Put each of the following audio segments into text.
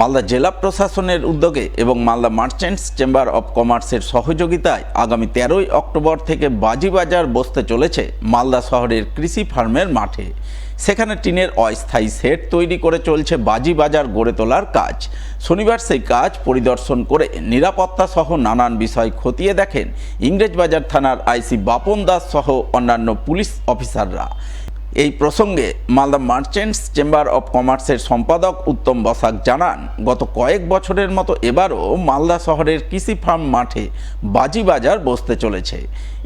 মালদা জেলা প্রশাসনের উদ্যোগে এবং মালদা মার্চেন্টস চেম্বার অব কমার্সের সহযোগিতায় আগামী তেরোই অক্টোবর থেকে বাজিবাজার বসতে চলেছে মালদা শহরের কৃষি ফার্মের মাঠে। সেখানে টিনের অস্থায়ী সেট তৈরি করে চলছে বাজিবাজার গড়ে তোলার কাজ। শনিবার সেই কাজ পরিদর্শন করে নিরাপত্তা সহ নানান বিষয় খতিয়ে দেখেন ইংরেজবাজার থানার আইসি বাপন দাস সহ অন্যান্য পুলিশ অফিসাররা। এই প্রসঙ্গে মালদা মার্চেন্টস চেম্বার অব কমার্সের সম্পাদক উত্তম বসাক জানান, গত কয়েক বছরের মতো এবারও মালদা শহরের কৃষি ফার্ম মাঠে বাজি বাজার বসতে চলেছে।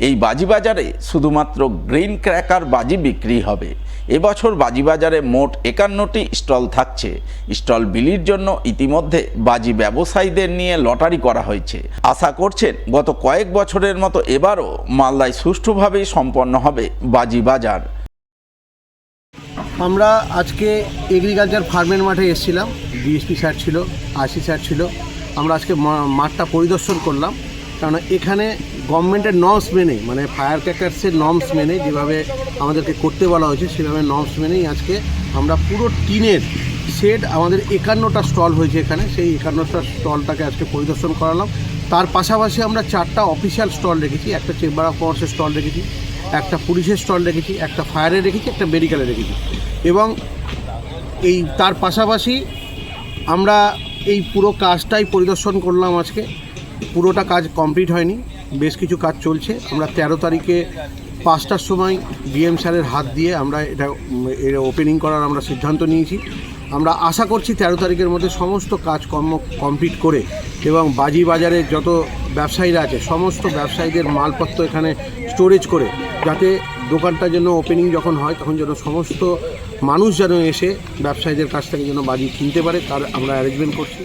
এই বাজি বাজারে শুধুমাত্র গ্রিন ক্র্যাকার বাজি বিক্রি হবে। এবছর বাজি বাজারে মোট একান্নটি স্টল থাকছে। স্টল বিলির জন্য ইতিমধ্যে বাজি ব্যবসায়ীদের নিয়ে লটারি করা হয়েছে। আশা করছেন গত কয়েক বছরের মতো এবারও মালদায় সুষ্ঠুভাবেই সম্পন্ন হবে বাজি বাজার। আমরা আজকে এগ্রিকালচার ফার্মের মাঠে এসেছিলাম। ডিএসপি স্যার ছিল আশি স্যার ছিল। আমরা আজকে মাঠটা পরিদর্শন করলাম। কারণ এখানে গভর্নমেন্টের নর্মস মেনে মানে ফায়ার ক্র্যাকার্সের নর্মস মেনে যেভাবে আমাদেরকে করতে বলা হয়েছে, সেভাবে নর্মস মেনেই আজকে আমরা পুরো টিনের সেট আমাদের একান্নটা স্টল হয়েছে এখানে। সেই একান্নটা স্টলটাকে আজকে পরিদর্শন করালাম। তার পাশাপাশি আমরা চারটা অফিসিয়াল স্টল রেখেছি। একটা চেম্বার অফ কমার্সের স্টল রেখেছি। একটা পুলিশের স্টল রেখেছি, একটা ফায়ারে রেখেছি, একটা মেডিকেলে রেখেছি। এবং এই তার পাশাপাশি আমরা এই পুরো কাজটাই পরিদর্শন করলাম আজকে। পুরোটা কাজ কমপ্লিট হয়নি, বেশ কিছু কাজ চলছে। আমরা তেরো তারিখে পাঁচটার সময় ডিএম স্যারের হাত দিয়ে আমরা এটা এর ওপেনিং করার আমরা সিদ্ধান্ত নিয়েছি। আমরা আশা করছি তেরো তারিখের মধ্যে সমস্ত কাজকর্ম কমপ্লিট করে এবং বাজি বাজারে যত ব্যবসায়ীরা আছে, সমস্ত ব্যবসায়ীদের মালপত্র এখানে স্টোরেজ করে, যাতে দোকানটা যেন ওপেনিং যখন হয়, তখন যেন সমস্ত মানুষ যেন এসে ব্যবসায়ীদের কাছ থেকে যেন বাজি কিনতে পারে, তার আমরা অ্যারেঞ্জমেন্ট করছি।